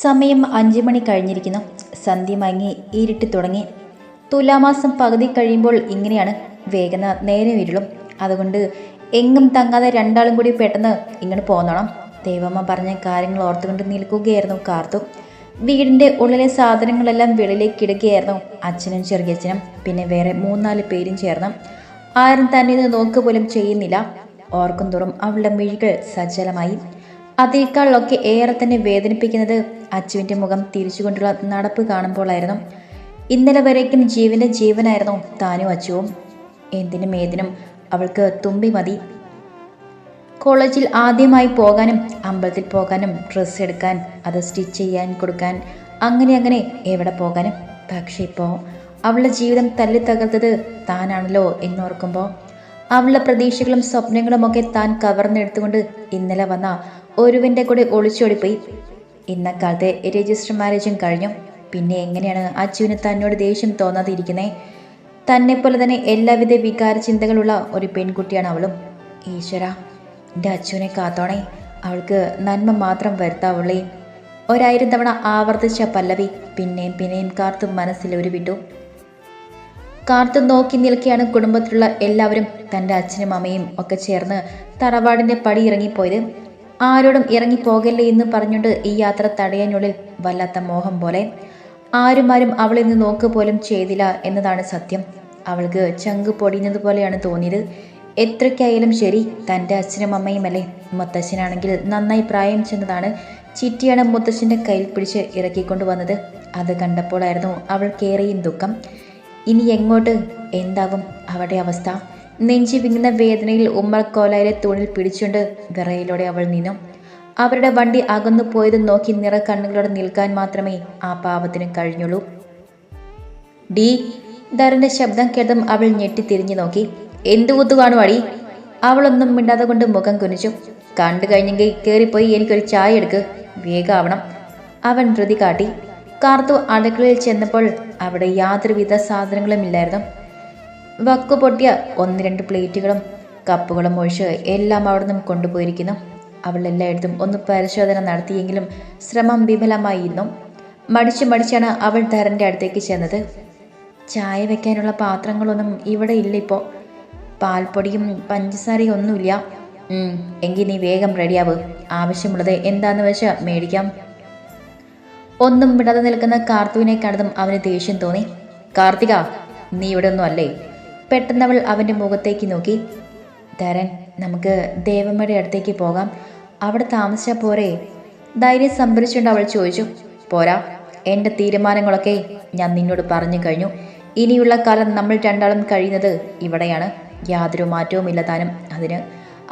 സമയം അഞ്ചു മണി കഴിഞ്ഞിരിക്കുന്നു. സന്ധ്യ മയങ്ങി ഇരുട്ടി തുടങ്ങി. തുലാമാസം പകുതി കഴിയുമ്പോൾ ഇങ്ങനെയാണ് വേഗന നേരെ ഇരുളും. അതുകൊണ്ട് എങ്ങും തങ്ങാതെ രണ്ടാളും കൂടി പെട്ടെന്ന് ഇങ്ങോട്ട് പോന്നോണം. ദേവമ്മ പറഞ്ഞ കാര്യങ്ങൾ ഓർത്തുകൊണ്ട് നിൽക്കുകയായിരുന്നു കാർത്തു. വീടിന്റെ ഉള്ളിലെ സാധനങ്ങളെല്ലാം വെളിയിലേക്ക് ഇടുകയായിരുന്നു അച്ഛനും ചെറിയച്ഛനും. പിന്നെ വേറെ മൂന്നാൽ പേരും ചേർന്ന്. ആരും തന്നെ ഇത് നോക്ക് പോലും ചെയ്യുന്നില്ല. ഓർക്കും തോറും അവളുടെ മിഴികൾ സജ്ജലമായി. അതിനേക്കാളൊക്കെ ഏറെ തന്നെ വേദനിപ്പിക്കുന്നത് അച്ചുവിന്റെ മുഖം തിരിച്ചുകൊണ്ടുള്ള നടപ്പ് കാണുമ്പോഴായിരുന്നു ഇന്നലെ വരേക്കും ജീവന്റെ ജീവനായിരുന്നു താനും അച്ചുവും. എന്തിനും ഏതിനും അവൾക്ക് തുമ്പി മതി. കോളേജിൽ ആദ്യമായി പോകാനും അമ്പലത്തിൽ പോകാനും ഡ്രസ്സ് എടുക്കാൻ അത് സ്റ്റിച്ച് ചെയ്യാൻ കൊടുക്കാൻ അങ്ങനെ അങ്ങനെ എവിടെ പോകാനും. പക്ഷേ ഇപ്പോൾ അവളുടെ ജീവിതം തല്ലി തകർത്തത് താനാണല്ലോ എന്നോർക്കുമ്പോൾ അവളുടെ പ്രതീക്ഷകളും സ്വപ്നങ്ങളും ഒക്കെ താൻ കവർന്നെടുത്തുകൊണ്ട് ഇന്നലെ വന്ന ഒരുവന്റെ കൂടെ ഒളിച്ചോടിപ്പോയി. ഇന്നക്കാലത്തെ രജിസ്റ്റർ മാരേജും കഴിഞ്ഞു. പിന്നെ എങ്ങനെയാണ് അച്ചുവിന് തന്നോട് ദേഷ്യം തോന്നാതിരിക്കുന്നേ? തന്നെ പോലെ തന്നെ എല്ലാവിധ വികാര ചിന്തകളുള്ള ഒരു പെൺകുട്ടിയാണ് അവളും. ഈശ്വര എന്റെ അച്ചുവിനെ കാത്തോണേ. അവൾക്ക് നന്മ മാത്രം വരുത്താവുള്ളേ. ഒരായിരം തവണ ആവർത്തിച്ച പല്ലവി പിന്നെയും പിന്നെയും കാർത്തും മനസ്സിൽ ഒരു വിട്ടു. കാർത്തു നോക്കി നിൽക്കെയാണ് കുടുംബത്തിലുള്ള എല്ലാവരും തന്റെ അച്ഛനും അമ്മയും ഒക്കെ ചേർന്ന് തറവാടിന്റെ പടി ഇറങ്ങിപ്പോയത്. ആരോടും ഇറങ്ങിപ്പോകല്ലേ എന്ന് പറഞ്ഞുകൊണ്ട് ഈ യാത്ര തടയാനുള്ളിൽ വല്ലാത്ത മോഹം പോലെ. ആരും ആരും അവളിൽ നിന്ന് നോക്ക് പോലും ചെയ്തില്ല എന്നതാണ് സത്യം. അവൾക്ക് ചങ്ക് പൊടിയുന്നത് പോലെയാണ് തോന്നിയത്. എത്രയ്ക്കായാലും ശരി തന്റെ അച്ഛനും അമ്മയും അല്ലേ? മുത്തശ്ശനാണെങ്കിൽ നന്നായി പ്രായം ചെന്നതാണ് ചിറ്റിയാണ് മുത്തശ്ശന്റെ കയ്യിൽ പിടിച്ച് ഇറക്കിക്കൊണ്ടു വന്നത്. അത് കണ്ടപ്പോഴായിരുന്നു അവൾക്കേറെയും ദുഃഖം. ഇനി എങ്ങോട്ട്? എന്താവും അവളുടെ അവസ്ഥ? നെഞ്ചി വിങ്ങുന്ന വേദനയിൽ ഉമ്മർ കോലായിലെ തൂണിൽ പിടിച്ചുകൊണ്ട് വിറയിലൂടെ അവൾ നിന്നു. അവരുടെ വണ്ടി അകന്നു പോയത് നോക്കി നിറ കണ്ണുകളോടെ നിൽക്കാൻ മാത്രമേ ആ പാവത്തിന് കഴിഞ്ഞുള്ളൂ. ഡി ധരന്റെ ശബ്ദം കേട്ടതും അവൾ ഞെട്ടി തിരിഞ്ഞു നോക്കി. എന്തു കൂത്തു കാണു അടി അവളൊന്നും മിണ്ടാതെ കൊണ്ട് മുഖം കുനിച്ചു. കണ്ടു കഴിഞ്ഞെങ്കിൽ കയറിപ്പോയി എനിക്കൊരു ചായ എടുക്ക്. വേഗാവണം അവൻ ധൃതി കാട്ടി. കാർത്തു അടുക്കളയിൽ ചെന്നപ്പോൾ അവിടെ യാതൊരുവിധ സാധനങ്ങളും ഇല്ലായിരുന്നു വക്കു പൊട്ടിയ ഒന്ന് രണ്ട് പ്ലേറ്റുകളും കപ്പുകളും ഒഴിച്ച് എല്ലാം അവിടെ നിന്നും കൊണ്ടുപോയിരിക്കുന്നു. അവൾ എല്ലായിടത്തും ഒന്ന് പരിശോധന നടത്തിയെങ്കിലും ശ്രമം വിഫലമായിരുന്നു. മടിച്ചു മടിച്ചാണ് അവൾ ധരന്റെ അടുത്തേക്ക് ചെന്നത്. ചായ വെക്കാനുള്ള പാത്രങ്ങളൊന്നും ഇവിടെ ഇല്ല ഇപ്പോൾ പാൽപ്പൊടിയും പഞ്ചസാരയും ഒന്നുമില്ല. എങ്കിൽ നീ വേഗം റെഡിയാവ്. ആവശ്യമുള്ളത് എന്താണെന്ന് വെച്ചാൽ മേടിക്കാം. ഒന്നും വിടാതെ നിൽക്കുന്ന കാർത്തുവിനെ കണ്ടതും അവന് ദേഷ്യം തോന്നി. കാർത്തിക നീ ഇവിടെ ഒന്നും അല്ലേ പെട്ടെന്നവൾ അവന്റെ മുഖത്തേക്ക് നോക്കി. ധരൻ നമുക്ക് ദേവമ്മയുടെ അടുത്തേക്ക് പോകാം. അവിടെ താമസിച്ചാൽ പോരെ? ധൈര്യം സംഭരിച്ചുകൊണ്ട് അവൾ ചോദിച്ചു. പോരാ എന്റെ തീരുമാനങ്ങളൊക്കെ ഞാൻ നിന്നോട് പറഞ്ഞു കഴിഞ്ഞു. ഇനിയുള്ള കാലം നമ്മൾ രണ്ടാളും കഴിയുന്നത് ഇവിടെയാണ്. യാതൊരു മാറ്റവുമില്ല താനും. അതിന്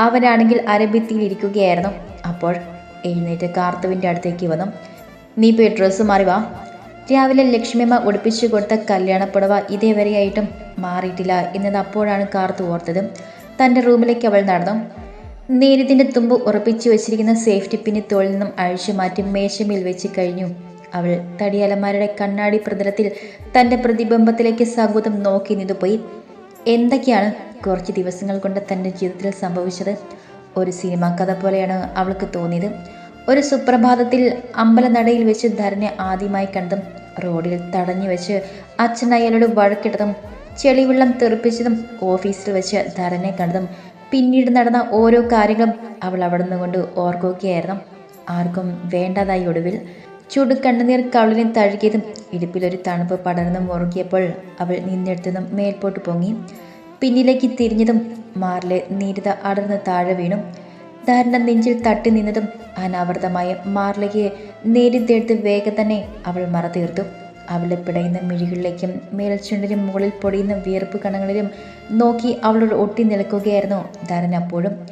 അവനാണെങ്കിൽ അരഭിത്തിയിൽ ഇരിക്കുകയായിരുന്നു. അപ്പോൾ എഴുന്നേറ്റ് കാർത്തുവിന്റെ അടുത്തേക്ക് വന്നു. നീ പോയി ഡ്രസ്സ് മാറി വാ. രാവിലെ ലക്ഷ്മിയമ്മ ഉടുപ്പിച്ചു കൊടുത്ത കല്യാണപ്പുടവ ഇതേവരെയായിട്ടും മാറിയിട്ടില്ല എന്നത് അപ്പോഴാണ് കാർത്തു ഓർത്തത്. തന്റെ റൂമിലേക്ക് അവൾ നടന്നു. നേരിതിന്റെ തുമ്പ് ഉറപ്പിച്ചു വെച്ചിരിക്കുന്ന സേഫ്റ്റി പിന്നി തോളിൽ നിന്നും അഴിച്ചു മാറ്റി മേശമേൽ വെച്ച് കഴിഞ്ഞു. അവൾ തടിയലമാരുടെ കണ്ണാടി പ്രതലത്തിൽ തന്റെ പ്രതിബിംബത്തിലേക്ക് സകുതം നോക്കി നിന്നുപോയി എന്തൊക്കെയാണ് കുറച്ച് ദിവസങ്ങൾ കൊണ്ട് തന്റെ ജീവിതത്തിൽ സംഭവിച്ചത്? ഒരു സിനിമാ കഥ പോലെയാണ് അവൾക്ക് തോന്നിയത്. ഒരു സുപ്രഭാതത്തിൽ അമ്പലനടയിൽ വെച്ച് ധരനെ ആദ്യമായി കണ്ടതും റോഡിൽ തടഞ്ഞു വെച്ച് അച്ഛൻ വഴക്കിട്ടതും ചെളിവെള്ളം തെറിപ്പിച്ചതും ഓഫീസിൽ വെച്ച് ധരനെ കണ്ടതും പിന്നീട് നടന്ന ഓരോ കാര്യങ്ങളും അവൾ അവിടെ നിന്നുകൊണ്ട് ഓർക്കുകയായിരുന്നു. ആർക്കും വേണ്ടതായി ഒടുവിൽ ചുടു കണ്ണുനീർ കവളിനെ തഴുകിയതും ഇടുപ്പിലൊരു തണുപ്പ് പടർന്നും മുറുകിയപ്പോൾ അവൾ നിന്നെടുത്തതും മേൽപോട്ട് പൊങ്ങി പിന്നിലേക്ക് തിരിഞ്ഞതും മാറിലെ നീരിത അടർന്ന് താഴെ വീണു. ധാരണ നെഞ്ചിൽ തട്ടി നിന്നതും അനാവൃതമായ മാറിലേക്ക് നേരിട്ടെടുത്ത് വേഗം തന്നെ അവൾ മറതീർത്തു. അവളെ പിടയുന്ന മിഴികളിലേക്കും മേൽച്ചുണ്ടിനും മുകളിൽ പൊടിയുന്ന വിയർപ്പ് കണങ്ങളിലും നോക്കി അവളോട് ഒട്ടി നിൽക്കുകയായിരുന്നു ധരൻ അപ്പോഴും.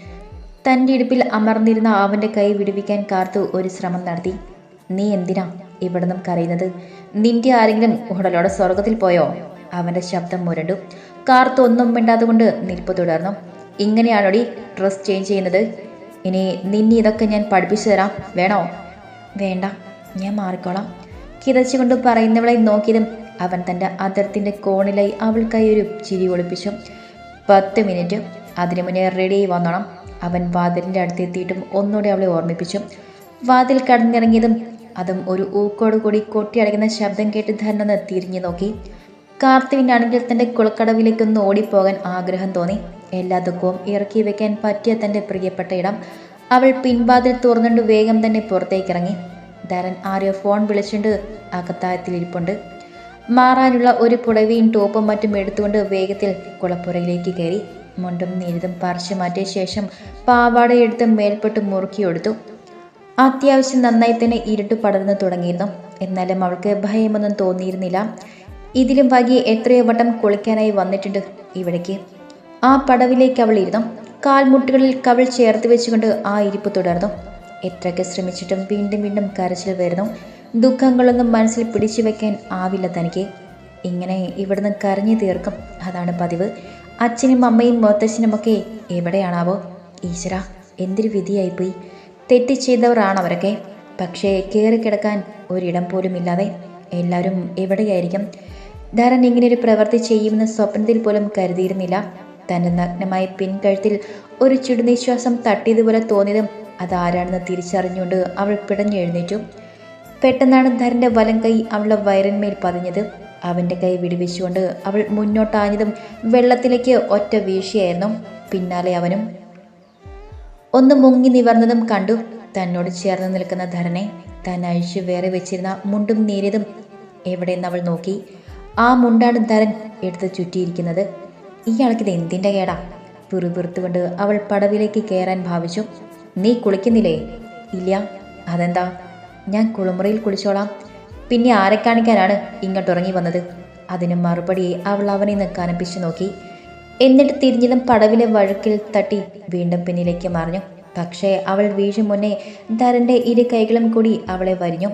തന്റെ ഇടുപ്പിൽ അമർന്നിരുന്ന അവന്റെ കൈ വിടുവിക്കാൻ കാർത്തു ഒരു ശ്രമം നടത്തി. നീ എന്തിനാ ഇവിടുന്നും കരയുന്നത്? നിന്റെ ആരെങ്കിലും ഉടലോടെ സ്വർഗത്തിൽ പോയോ? അവന്റെ ശബ്ദം മുരണ്ടു. കാർത്തു ഒന്നും മിണ്ടാതുകൊണ്ട് നിൽപ്പ് തുടർന്നു. ഇങ്ങനെയാണോടി ഡ്രസ് ചേഞ്ച് ചെയ്യുന്നത്? ഇനി നിന്നെ ഇതൊക്കെ ഞാൻ പഠിപ്പിച്ചു തരാം. വേണോ? വേണ്ട. ഞാൻ മാറിക്കോളാം. കിതച്ചുകൊണ്ട് പറയുന്നവളെ നോക്കിയതും അവൻ തന്റെ അതിർത്തിന്റെ കോണിലായി അവൾക്കായി ഒരു ചിരി ഒളിപ്പിച്ചു. പത്ത് മിനിറ്റ്. അതിനു മുന്നേ റെഡി വന്നോണം. അവൻ വാതിലിന്റെ അടുത്തെത്തിയിട്ടും ഒന്നുകൂടി അവളെ ഓർമ്മിപ്പിച്ചു. വാതിൽ കടന്നിറങ്ങിയതും അതും ഒരു ഊക്കോട് കൂടി കൊട്ടിയടയ്ക്കുന്ന ശബ്ദം കേട്ട് ധരനൊന്ന് തിരിഞ്ഞു നോക്കി. കാർത്തിവിനാണെങ്കിൽ തന്റെ കുളക്കടവിലേക്കൊന്ന് ഓടിപ്പോകാൻ ആഗ്രഹം തോന്നി. എല്ലാ ദുഃഖവും ഇറക്കി വെക്കാൻ പറ്റിയ തന്റെ പ്രിയപ്പെട്ട ഇടം. അവൾ പിൻവാതിൽ തുറന്നുകൊണ്ട് വേഗം തന്നെ പുറത്തേക്കിറങ്ങി. ധരൻ ആരെയോ ഫോൺ വിളിച്ചുകൊണ്ട് അകത്തായത്തിലിരിപ്പുണ്ട് മാറാനുള്ള ഒരു പുടവയും ടോപ്പും മറ്റും എടുത്തുകൊണ്ട് വേഗത്തിൽ കുളപ്പുറയിലേക്ക് കയറി. മുണ്ടും നീരിതും പറിച്ചു മാറ്റിയ ശേഷം പാവാടയെടുത്ത് മേൽപ്പെട്ട് മുറുക്കിയെടുത്തു അത്യാവശ്യം നന്നായി തന്നെ ഇരുട്ട് പടർന്നു തുടങ്ങിയിരുന്നു. എന്നാലും അവൾക്ക് ഭയമൊന്നും തോന്നിയിരുന്നില്ല. ഇതിലും വൈകി എത്രയോ വട്ടം കുളിക്കാനായി വന്നിട്ടുണ്ട് ഇവിടേക്ക്. ആ പടവിലേക്ക് അവൾ ഇരുന്നു. കാൽമുട്ടുകളിൽ കവൾ ചേർത്ത് വെച്ചുകൊണ്ട് ആ ഇരിപ്പ് തുടർന്നു. എത്രയൊക്കെ ശ്രമിച്ചിട്ടും വീണ്ടും വീണ്ടും കരച്ചിൽ വരുന്നു. ദുഃഖങ്ങളൊന്നും മനസ്സിൽ പിടിച്ചു വെക്കാൻ ആവില്ല തനിക്ക്. ഇങ്ങനെ ഇവിടുന്ന് കരഞ്ഞു തീർക്കും. അതാണ് പതിവ്. അച്ഛനും അമ്മയും മുത്തച്ഛനുമൊക്കെ എവിടെയാണാവോ? ഈശ്വര എന്തൊരു വിധിയായിപ്പോയി. തെറ്റ് ചെയ്തവരാണ് അവരൊക്കെ. പക്ഷേ കയറി കിടക്കാൻ ഒരിടം പോലും ഇല്ലാതെ എല്ലാവരും എവിടെയായിരിക്കും? ധരൻ ഇങ്ങനെയൊരു പ്രവൃത്തി ചെയ്യുമെന്ന് സ്വപ്നത്തിൽ പോലും കരുതിയിരുന്നില്ല. തന്റെ നഗ്നമായ പിൻകഴുത്തിൽ ഒരു ചുടുനിശ്വാസം തട്ടിയതുപോലെ തോന്നിയതും അതാരാണെന്ന് തിരിച്ചറിഞ്ഞുകൊണ്ട് അവൾ പിടഞ്ഞെഴുന്നേറ്റു. പെട്ടെന്നാണ് ധരന്റെ വലം കൈ അവളുടെ വയറിന്മേൽ പതിഞ്ഞത്. അവന്റെ കൈ വിടുവിച്ചുകൊണ്ട് അവൾ മുന്നോട്ടാഞ്ഞതും വെള്ളത്തിലേക്ക് ഒറ്റ വീഴ്ചയായിരുന്നു. പിന്നാലെ അവനും ഒന്ന് മുങ്ങി നിവർന്നതും കണ്ടു. തന്നോട് ചേർന്ന് നിൽക്കുന്ന ധരനെ താൻ അഴിച്ചു വേറെ വെച്ചിരുന്ന മുണ്ടും നേരിയതും എവിടെയെന്ന് അവൾ നോക്കി. ആ മുണ്ടാണ് ധരൻ എടുത്ത് ചുറ്റിയിരിക്കുന്നത്. ഇയാൾക്കിത് എന്തിന്റെ കേടാ? പിറുപിറുത്തുകൊണ്ട് അവൾ പടവിലേക്ക് കയറാൻ ഭാവിച്ചു. നീ കുളിക്കുന്നില്ലേ? ഇല്ല. അതെന്താ? ഞാൻ കുളിമുറിയിൽ കുളിച്ചോളാം. പിന്നെ ആരെ കാണിക്കാനാണ് ഇങ്ങോട്ട് ഇറങ്ങി വന്നത്? അതിന് മറുപടി അവൾ അവനെ നിന്ന് നോക്കി. എന്നിട്ട് തിരിഞ്ഞതും പടവിലെ വഴുക്കിൽ തട്ടി വീണ്ടും പിന്നിലേക്ക് മറിഞ്ഞു. പക്ഷേ അവൾ വീഴും മുന്നേ ധരന്റെ ഇരു കൈകളും കൂടി അവളെ വരിഞ്ഞു.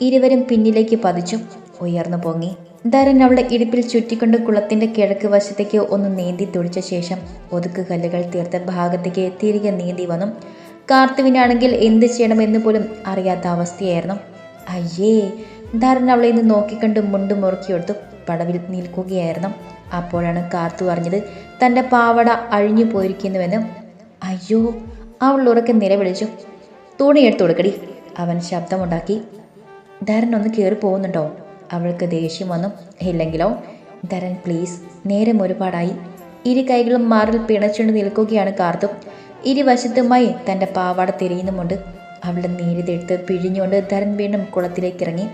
ഇരുവരും പിന്നിലേക്ക് പതിച്ചു. ഉയർന്നു പൊങ്ങി. ധരൻ അവളെ ഇടുപ്പിൽ ചുറ്റിക്കൊണ്ട് കുളത്തിന്റെ കിഴക്ക് വശത്തേക്ക് ഒന്ന് നീന്തി തുടിച്ച ശേഷം ഒതുക്ക് കല്ലുകൾ തീർത്ത ഭാഗത്തേക്ക് തിരികെ നീന്തി വന്നു. കാർത്തുവിനാണെങ്കിൽ എന്ത് ചെയ്യണമെന്ന് പോലും അറിയാത്ത അവസ്ഥയായിരുന്നു. അയ്യേ ധരൻ അവളെ ഇന്ന് നോക്കിക്കണ്ട് മുണ്ട് മുറുക്കിയെടുത്തു പടവിൽ നിൽക്കുകയായിരുന്നു. അപ്പോഴാണ് കാർത്തു അറിഞ്ഞത് തന്റെ പാവട അഴിഞ്ഞു പോയിരിക്കുന്നുവെന്ന്. അയ്യോ അവൾ ഉറക്കെ നിലവിളിച്ചു. തുണിയെടുത്ത് കൊടുക്കടി. അവൻ ശബ്ദമുണ്ടാക്കി. ധരൻ ഒന്ന് കയറി പോകുന്നുണ്ടോ? അവൾക്ക് ദേഷ്യം വന്നു. ഇല്ലെങ്കിലോ? ധരൻ പ്ലീസ് നേരം ഒരുപാടായി. ഇരു കൈകളും മാറിൽ പിണച്ചുകൊണ്ട് നിൽക്കുകയാണ് കാർത്തു. ഇരുവശത്തുമായി തന്റെ പാവാട തിരിയുന്നുമുണ്ട്. അവളുടെ നേരിതെടുത്ത് പിഴിഞ്ഞുകൊണ്ട് ധരൻ വീണ്ടും കുളത്തിലേക്ക് ഇറങ്ങി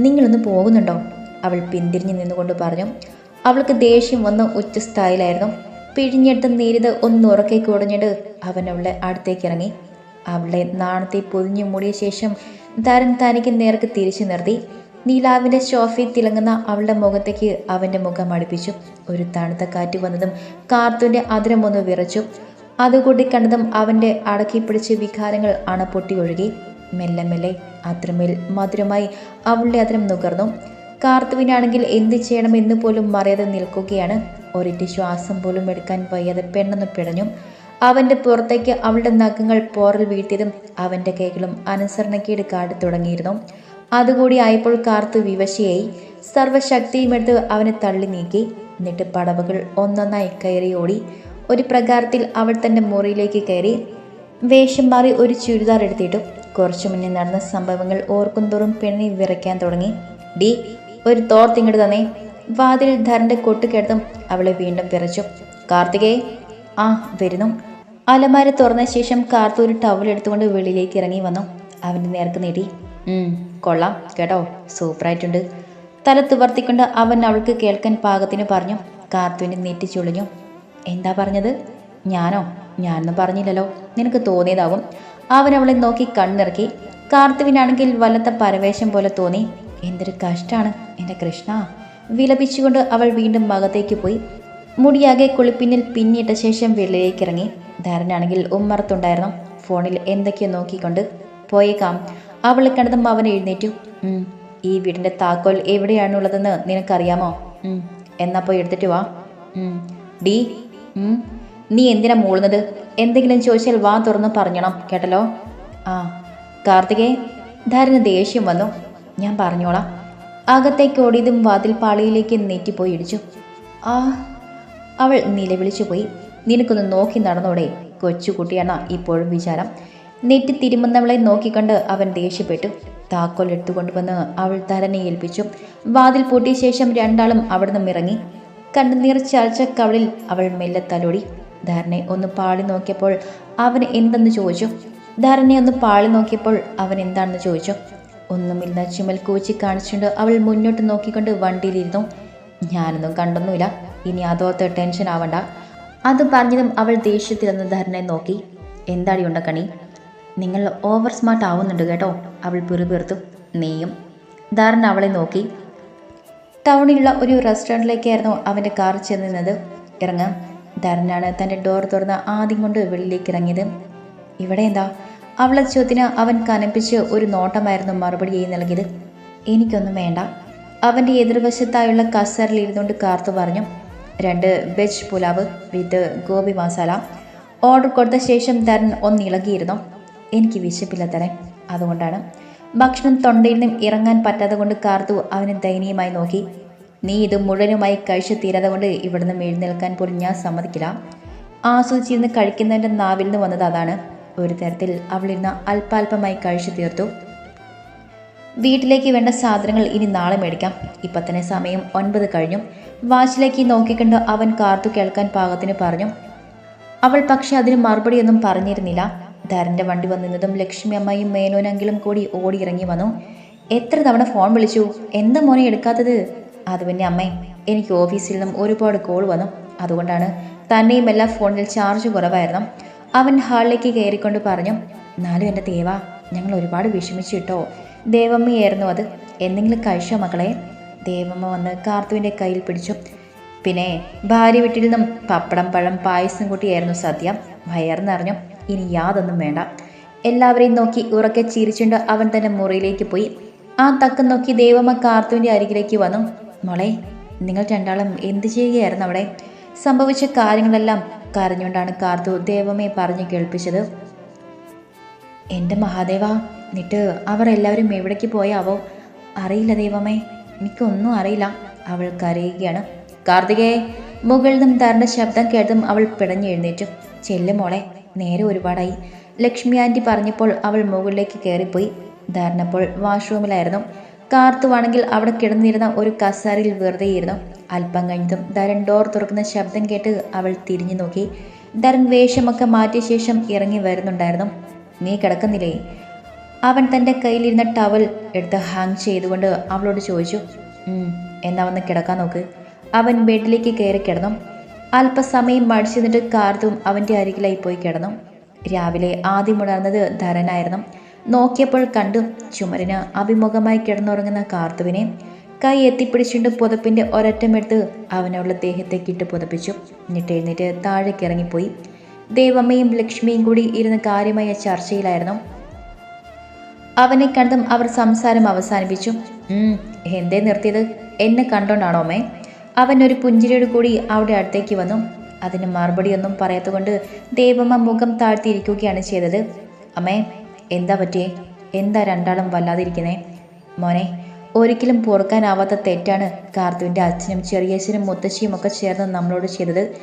നിങ്ങളൊന്ന് പോകുന്നുണ്ടോ? അവൾ പിന്തിരിഞ്ഞു നിന്നുകൊണ്ട് പറഞ്ഞു. അവൾക്ക് ദേഷ്യം വന്ന് ഉച്ചസ്ഥായിലായിരുന്നു പിഴിഞ്ഞെടുത്ത് നേരിത് ഒന്ന് ഉറക്കെ കുടഞ്ഞിട്ട് അവൻ അവളെ അടുത്തേക്ക് ഇറങ്ങി അവളെ നാണത്തെ പൊതിഞ്ഞു മൂടിയ ശേഷം ധരൻ തനിക്ക് നേർക്ക് തിരിച്ചു നിർത്തി. നീലാവിന്റെ ഷോഫി തിളങ്ങുന്ന അവളുടെ മുഖത്തേക്ക് അവന്റെ മുഖം അടുപ്പിച്ചു. ഒരു തണുത്ത കാറ്റ് വന്നതും കാർത്തുവിന്റെ അതിരമൊന്ന് വിറച്ചു. അതുകൂടി കണ്ടതും അവന്റെ അടക്കി പിടിച്ച് വികാരങ്ങൾ അണപ്പൊട്ടി ഒഴുകി. മെല്ലെ മെല്ലെ അത്രമേൽ മധുരമായി അവളുടെ അതിരം നുകർന്നു. കാർത്തുവിനാണെങ്കിൽ എന്ത് ചെയ്യണമെന്ന് പോലും മറിയാതെ നിൽക്കുകയാണ്. ഒരിറ്റ് ശ്വാസം പോലും എടുക്കാൻ വയ്യാതെ പെണ്ണെന്ന് പിടഞ്ഞു. അവന്റെ പുറത്തേക്ക് അവളുടെ നഖങ്ങൾ പോറൽ വീഴ്ത്തിയതും അവന്റെ കൈകളും അനുസരണക്കേട് കാട്ടി തുടങ്ങിയിരുന്നു. അതുകൂടി ആയപ്പോൾ കാർത്തു വിവശയായി. സർവശക്തിയും എടുത്ത് അവനെ തള്ളി നീക്കി. എന്നിട്ട് പടവുകൾ ഒന്നൊന്നായി കയറി ഓടി. ഒരു പ്രകാരത്തിൽ അവൾ തന്റെ മുറിയിലേക്ക് കയറി. വേഷം മാറി ഒരു ചുരിദാർ എടുത്തിട്ടും. കുറച്ചു മുന്നേ നടന്ന സംഭവങ്ങൾ ഓർക്കുന്തോറും പെണ്ണി വിറയ്ക്കാൻ തുടങ്ങി. ഡി ഒരു തോർത്തിങ്ങോട്ട് തന്നെ. വാതിൽ ധരന്റെ കൊട്ടുകെടുത്തും അവളെ വീണ്ടും വിറച്ചു. കാർത്തികേ. ആ വരുന്നു. അലമാര തുറന്ന ശേഷം കാർത്തു ഒരു ടവൽ എടുത്തുകൊണ്ട് വെളിയിലേക്ക് ഇറങ്ങി വന്നു. അവന്റെ നേർക്ക് നീട്ടി. "ഉം, കൊള്ളാം കേട്ടോ. സൂപ്പറായിട്ടുണ്ട്. തല തുവർത്തിക്കൊണ്ട് അവൻ അവൾക്ക് കേൾക്കാൻ പാകത്തിന് പറഞ്ഞു കാർത്തുവിനെ നീട്ടി ചുളിഞ്ഞു. എന്താ പറഞ്ഞത്? ഞാനോ? ഞാനൊന്നും പറഞ്ഞില്ലല്ലോ. നിനക്ക് തോന്നിയതാവും. അവൻ അവളെ നോക്കി കണ്ണിറക്കി. കാർത്തുവിനാണെങ്കിൽ വല്ലത്ത പരവേശം പോലെ തോന്നി. എന്തൊരു കഷ്ടാണ് എന്റെ കൃഷ്ണ. വിലപിച്ചുകൊണ്ട് അവൾ വീണ്ടും മകത്തേക്ക് പോയി. മുടിയാകെ കുളിപ്പിന്നിൽ പിന്നിട്ട ശേഷം വെള്ളിലേക്ക് ഇറങ്ങി ധാരനാണെങ്കിൽ ഉമ്മറത്തുണ്ടായിരുന്നു. ഫോണിൽ എന്തൊക്കെയോ നോക്കിക്കൊണ്ട്. പോയേക്കാം. അവളെ കണ്ടതും അവൻ എഴുന്നേറ്റു. ഈ വീടിന്റെ താക്കോൽ എവിടെയാണുള്ളതെന്ന് നിനക്കറിയാമോ? "ഉം, എന്നാ പോയി എടുത്തിട്ട് വാ. ഡി നീ എന്തിനാ മൂളുന്നത്? എന്തെങ്കിലും ചോദിച്ചാൽ വാ തുറന്ന് പറഞ്ഞണം കേട്ടല്ലോ? ആ കാർത്തികേ ധാരണ ദേഷ്യം വന്നു. ഞാൻ പറഞ്ഞോളാം. അകത്തേക്ക് ഓടിയതും വാതിൽ പാളിയിലേക്ക് നെറ്റിപ്പോയി ഇടിച്ചു. ആ അവൾ നിലവിളിച്ചു പോയി നിനക്കൊന്ന് നോക്കി നടന്നോടെ കൊച്ചുകുട്ടിയാണ് ഇപ്പോഴും വിചാരം. നെറ്റി തിരുമുന്നവളെ നോക്കിക്കണ്ട് അവൻ ദേഷ്യപ്പെട്ടു. താക്കോൽ എടുത്തുകൊണ്ടുവന്ന് അവൾ തരനെ ഏൽപ്പിച്ചു. വാതിൽ പൂട്ടിയ ശേഷം രണ്ടാളും അവിടുന്ന് ഇറങ്ങി കണ്ണുനീർ ചാഴ്ച കവളിൽ അവൾ മെല്ലെ തലോടി. ധാരനെ ഒന്ന് പാളി നോക്കിയപ്പോൾ അവൻ എന്തെന്ന് ചോദിച്ചു? ധാരനെ ഒന്ന് പാളി നോക്കിയപ്പോൾ അവൻ എന്താണെന്ന് ചോദിച്ചു? ഒന്നുമില്ല ചുമൽ കൂച്ചി കാണിച്ചുകൊണ്ട് അവൾ മുന്നോട്ട് നോക്കിക്കൊണ്ട് വണ്ടിയിലിരുന്നു. ഞാനൊന്നും കണ്ടൊന്നുമില്ല. ഇനി അതോർത്ത് ടെൻഷൻ ആവണ്ട. അത് പറഞ്ഞതും അവൾ ദേഷ്യത്തിലൊന്ന് ധരനെ നോക്കി. എന്താടി ഉണ്ട കണി നിങ്ങൾ ഓവർ സ്മാർട്ട് ആവുന്നുണ്ട് കേട്ടോ. അവൾ പിറുപിറുത്തു. നീയും. ധാരൻ അവളെ നോക്കി. ടൗണിലുള്ള ഒരു റെസ്റ്റോറന്റിലേക്കായിരുന്നു അവന്റെ കാർ ചെന്നിരുന്നത്. ഇറങ്ങാം. ധാരണാണ് തന്റെ ഡോർ തുറന്ന് ആദ്യം കൊണ്ട് വെളിയിലേക്ക് ഇറങ്ങിയത്. ഇവിടെ എന്താ? അവളെ ചോദ്യത്തിന് അവൻ കനപ്പിച്ച് ഒരു നോട്ടമായിരുന്നു മറുപടിയായി നൽകിയത്. എനിക്കൊന്നും വേണ്ട. അവന്റെ എതിർവശത്തായുള്ള കസറിൽ ഇരുന്നുകൊണ്ട് കാർത്തു പറഞ്ഞു. രണ്ട് veg pulao with gobi masala order കൊടുത്ത ശേഷം തരൻ ഒന്നിളകിയിരുന്നു എനിക്ക് വിശപ്പില്ല അതുകൊണ്ടാണ് ഭക്ഷണം തൊണ്ടയിൽ നിന്നും ഇറങ്ങാൻ പറ്റാതെ കൊണ്ട് കാർത്തു അവനെ ദയനീയമായി നോക്കി. നീ ഇത് മുഴുവനുമായി കഴിച്ചു തീരാതെ കൊണ്ട് ഇവിടുന്ന് എഴുന്നേൽക്കാൻ പോലും ഞാൻ സമ്മതിക്കില്ല. ആസ്വദിച്ചിരുന്ന് കഴിക്കുന്നതിന്റെ നാവിൽ നിന്ന് വന്നത് അതാണ്. ഒരു തരത്തിൽ അവളിരുന്ന് അല്പാൽപമായി കഴിച്ചു തീർത്തു. വീട്ടിലേക്ക് വേണ്ട സാധനങ്ങൾ ഇനി നാളെ മേടിക്കാം. ഇപ്പം തന്നെ സമയം ഒൻപത് കഴിഞ്ഞു. വാച്ചിലേക്ക് നോക്കിക്കണ്ട് അവൻ കാർത്തു കേൾക്കാൻ പാകത്തിന് പറഞ്ഞു. അവൾ പക്ഷെ അതിന് മറുപടിയൊന്നും പറഞ്ഞിരുന്നില്ല. ധരന്റെ വണ്ടി വന്നിരുന്നതും ലക്ഷ്മി അമ്മയും മേനോനെങ്കിലും കൂടി ഓടി ഇറങ്ങി വന്നു. എത്ര തവണ ഫോൺ വിളിച്ചു? എന്താ മോനെ എടുക്കാത്തത്? അത് പിന്നെ അമ്മേ എനിക്ക് ഓഫീസിൽ നിന്നും ഒരുപാട് കോൾ വന്നു. അതുകൊണ്ടാണ് തന്നെയും എല്ലാ ഫോണിൽ ചാർജ് കുറവായിരുന്നു. അവൻ ഹാളിലേക്ക് കയറിക്കൊണ്ട് പറഞ്ഞു എന്നാലും എന്റെ ദേവ ഞങ്ങൾ ഒരുപാട് വിഷമിച്ചു കേട്ടോ. ദേവമ്മയായിരുന്നു അത്. എന്തെങ്കിലും കഴിച്ചോ മക്കളെ? ദേവമ്മ വന്ന് കാർത്തുവിന്റെ കയ്യിൽ പിടിച്ചു. പിന്നെ ഭാര്യ വീട്ടിൽ നിന്നും പപ്പടം പഴം പായസം കൂട്ടിയായിരുന്നു സദ്യ വയർന്നറിഞ്ഞു ഇനി യാതൊന്നും വേണ്ട. എല്ലാവരെയും നോക്കി ഉറക്കെ ചിരിച്ചുകൊണ്ട് അവൻ തന്നെ മുറിയിലേക്ക് പോയി. ആ തക്ക നോക്കി ദേവമ്മ കാർത്തുവിന്റെ അരികിലേക്ക് വന്നു. മോളെ നിങ്ങൾ രണ്ടാളും എന്ത് ചെയ്യുകയായിരുന്നു അവിടെ? സംഭവിച്ച കാര്യങ്ങളെല്ലാം കരഞ്ഞുകൊണ്ടാണ് കാർത്തു ദേവമ്മയെ പറഞ്ഞു കേൾപ്പിച്ചത്. എന്റെ മഹാദേവ എന്നിട്ട് അവർ എല്ലാവരും എവിടേക്ക് പോയാവോ? അറിയില്ല ദൈവമേ എനിക്കൊന്നും അറിയില്ല. അവൾ കരയുകയാണ്. കാർത്തികേ മുകളിൽ നിന്നും തരണ്ട ശബ്ദം കേട്ടതും അവൾ പിടഞ്ഞു എഴുന്നേറ്റു ചെല്ലു മോളെ നേരെ ഒരുപാടായി. ലക്ഷ്മി ആന്റി പറഞ്ഞപ്പോൾ അവൾ മുകളിലേക്ക് കയറിപ്പോയി ധാരണപ്പോൾ വാഷ്റൂമിലായിരുന്നു. കാർത്തു കാർത്തുവാണെങ്കിൽ അവിടെ കിടന്നിരുന്ന ഒരു കസാരയിൽ വെറുതെയിരുന്നു അല്പം കഴിഞ്ഞതും ധരൻ ഡോർ തുറക്കുന്ന ശബ്ദം കേട്ട് അവൾ തിരിഞ്ഞു നോക്കി. ധരൻ വേഷമൊക്കെ മാറ്റിയ ശേഷം ഇറങ്ങി വരുന്നുണ്ടായിരുന്നു. നീ കിടക്കുന്നില്ലേ? അവൻ തന്റെ കയ്യിലിരുന്ന ടവൽ എടുത്ത് ഹാങ് ചെയ്തുകൊണ്ട് അവളോട് ചോദിച്ചു. "ഉം, എന്നാ വന്ന് കിടക്കാൻ നോക്ക്. അവൻ ബെഡിലേക്ക് കയറി കിടന്നു. അല്പസമയം മടിച്ചു നിന്നിട്ട് കാർത്തും അവന്റെ അരികിലായി പോയി കിടന്നു. രാവിലെ ആദ്യം ഉണർന്നത് ധരനായിരുന്നു. നോക്കിയപ്പോൾ കണ്ടു ചുമരിന് അഭിമുഖമായി കിടന്നുറങ്ങുന്ന കാർത്തുവിനെ. കൈ എത്തിപ്പിടിച്ചുകൊണ്ട് പുതപ്പിന്റെ ഒരറ്റമെടുത്ത് അവനുള്ള ദേഹത്തേക്ക് ഇട്ട് പുതപ്പിച്ചു. എന്നിട്ട് എഴുന്നേറ്റ് താഴേക്ക് ഇറങ്ങിപ്പോയി. ദേവമ്മയും ലക്ഷ്മിയും കൂടി ഇരുന്ന് കാര്യമായ ചർച്ചയിലായിരുന്നു. അവനെ കണ്ടും അവർ സംസാരം അവസാനിപ്പിച്ചു. "ഉം, എന്തേ നിർത്തിയത്? എന്നെ കണ്ടോണ്ടാണോ അമ്മേ? അവൻ ഒരു പുഞ്ചിരിയോട് കൂടി അവിടെ അടുത്തേക്ക് വന്നു. അതിന് മറുപടിയൊന്നും പറയാത്തുകൊണ്ട് ദേവമ്മ മുഖം താഴ്ത്തിയിരിക്കുകയാണ് ചെയ്തത്. അമ്മേ എന്താ പറ്റിയേ? എന്താ രണ്ടാളും വല്ലാതിരിക്കുന്നേ? മോനെ ഒരിക്കലും പൊറുക്കാനാവാത്ത തെറ്റാണ് കാർത്തുവിന്റെ അച്ഛനും ചെറിയച്ഛനും മുത്തശ്ശിയും ഒക്കെ ചേർന്ന് നമ്മളോട് ചെയ്തത്.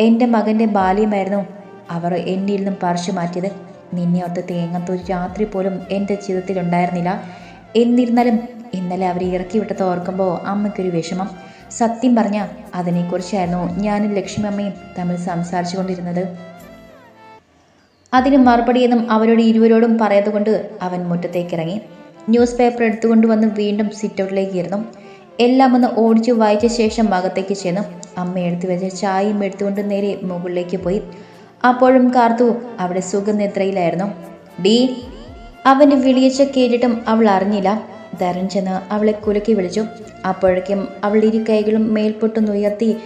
എന്റെ മകന്റെ ബാല്യമായിരുന്നു അവർ എന്നിൽ നിന്നും പറിച്ചു മാറ്റിയത്. നിന്നെ ഓർത്ത് തേങ്ങത്തൊരു രാത്രി പോലും എന്റെ ജീവിതത്തിൽ ഉണ്ടായിരുന്നില്ല എന്നിരുന്നാലും ഇന്നലെ അവരെ ഇറക്കി വിട്ടത് ഓർക്കുമ്പോൾ അമ്മയ്ക്കൊരു വിഷമം. സത്യം പറഞ്ഞ അതിനെക്കുറിച്ചായിരുന്നു ഞാനും ലക്ഷ്മി അമ്മയും തമ്മിൽ സംസാരിച്ചു കൊണ്ടിരുന്നത് അതിന് മറുപടിയൊന്നും അവരോട് ഇരുവരോടും പറയതുകൊണ്ട് അവൻ മുറ്റത്തേക്കിറങ്ങി. ന്യൂസ് പേപ്പർ എടുത്തുകൊണ്ട് വന്ന് വീണ്ടും സിറ്റൗട്ടിലേക്ക് ഇരുന്നു. എല്ലാം ഒന്ന് ഓടിച്ചു വായിച്ച ശേഷം അകത്തേക്ക് ചെന്നു. അമ്മ എടുത്തു വെച്ച ചായയും എടുത്തുകൊണ്ട് നേരെ മുകളിലേക്ക് പോയി. അപ്പോഴും കാർത്തു അവിടെ സുഖനിദ്രയിലായിരുന്നു ഡീ അവന്റെ വിളിയച്ച കേട്ടിട്ടും അവൾ അറിഞ്ഞില്ല. ധരൻ ചെന്ന് അവളെ കുലുക്കി വിളിച്ചു. അപ്പോഴേക്കും അവൾ ഇരു കൈകളും മേൽപൊട്ടുന്നുയർത്തി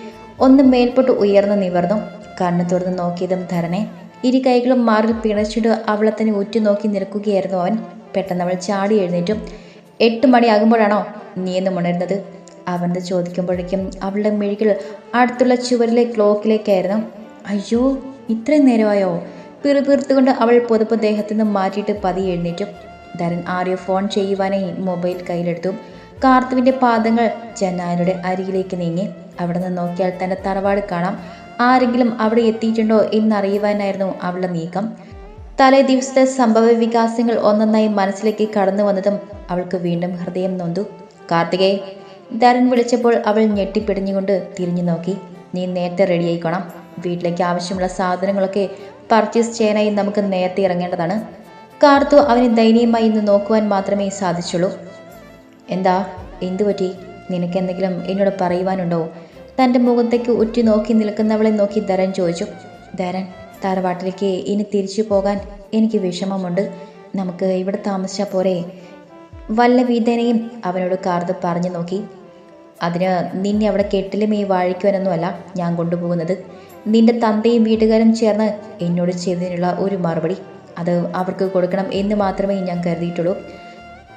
ഒന്ന് മേൽപൊട്ട് ഉയർന്നു നിവർന്നു. കണ്ണു തുറന്ന് നോക്കിയതും ധരനെ. ഇരു കൈകളും മാറിൽ പിണച്ചിട്ട് അവളെ തന്നെ ഉറ്റുനോക്കി നിൽക്കുകയായിരുന്നു അവൻ. പെട്ടെന്ന് അവൾ ചാടി എഴുന്നേറ്റും. എട്ട് മണിയാകുമ്പോഴാണോ നീ എന്ന് ഉണരുന്നത് അവന്റെ ചോദിക്കുമ്പോഴേക്കും അവളുടെ മിഴികൾ അടുത്തുള്ള ചുവരിലെ ക്ലോക്കിലേക്കായിരുന്നു. അയ്യോ ഇത്രയും നേരമായോ? പിറുപിറുത്തുകൊണ്ട് അവൾ പുതുപ്പ് ദേഹത്തു നിന്ന് മാറ്റിയിട്ട് പതിയെ എഴുന്നേറ്റു. ധരൻ ആരെയോ ഫോൺ ചെയ്യുവാനായി മൊബൈൽ കയ്യിലെടുത്തു. കാർത്തുവിന്റെ പാദങ്ങൾ ജനാലയുടെ അരികിലേക്ക് നീങ്ങി. അവിടെ നിന്ന് നോക്കിയാൽ തന്റെ തറവാട് കാണാം. ആരെങ്കിലും അവിടെ എത്തിയിട്ടുണ്ടോ എന്നറിയുവാനായിരുന്നു അവളുടെ നീക്കം. തലേ ദിവസത്തെ സംഭവ വികാസങ്ങൾ ഒന്നൊന്നായി മനസ്സിലേക്ക് കടന്നു വന്നതും അവൾക്ക് വീണ്ടും ഹൃദയം നൊന്തു. കാർത്തികേ ധരൻ വിളിച്ചപ്പോൾ അവൾ ഞെട്ടിപ്പിടിഞ്ഞുകൊണ്ട് തിരിഞ്ഞു നോക്കി. നീ നേരത്തെ റെഡിയായിക്കോണം വീട്ടിലേക്ക് ആവശ്യമുള്ള സാധനങ്ങളൊക്കെ പർച്ചേസ് ചെയ്യാനായി നമുക്ക് നേരത്തെ ഇറങ്ങേണ്ടതാണ്. കാർത്തു അവനെ ദയനീയമായി ഇന്ന് നോക്കുവാൻ മാത്രമേ സാധിച്ചുള്ളൂ. എന്താ? എന്തു പറ്റി നിനക്ക് എന്തെങ്കിലും എന്നോട് പറയുവാനുണ്ടോ? തന്റെ മുഖത്തേക്ക് ഉറ്റി നോക്കി നിൽക്കുന്നവളെ നോക്കി ധരൻ ചോദിച്ചു. ധരൻ തറവാട്ടിലേക്ക് ഇനി തിരിച്ചു പോകാൻ എനിക്ക് വിഷമമുണ്ട്. നമുക്ക് ഇവിടെ താമസിച്ചാൽ പോരെ. വല്ല വീതനയും അവനോട് കാർത്ത് പറഞ്ഞു നോക്കി. അതിന് നിന്നെ അവിടെ കെട്ടിലും ഈ വാഴിക്കുവാനൊന്നുമല്ല ഞാൻ കൊണ്ടുപോകുന്നത്. നിന്റെ തന്തയും വീട്ടുകാരും ചേർന്ന് എന്നോട് ചെയ്തതിനുള്ള ഒരു മറുപടി. അത് അവർക്ക് കൊടുക്കണം എന്ന് മാത്രമേ ഞാൻ കരുതിയിട്ടുള്ളൂ.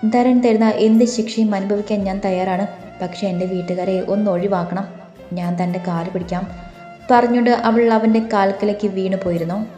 ധരൻ തരുന്ന എന്ത് ശിക്ഷയും അനുഭവിക്കാൻ ഞാൻ തയ്യാറാണ്. പക്ഷേ എന്റെ വീട്ടുകാരെ ഒന്ന് ഒഴിവാക്കണം. ഞാൻ തന്റെ കാൽ പിടിക്കാം. പറഞ്ഞുകൊണ്ട് അവൾ അവന്റെ കാൽക്കലേക്ക് വീണു പോയിരുന്നു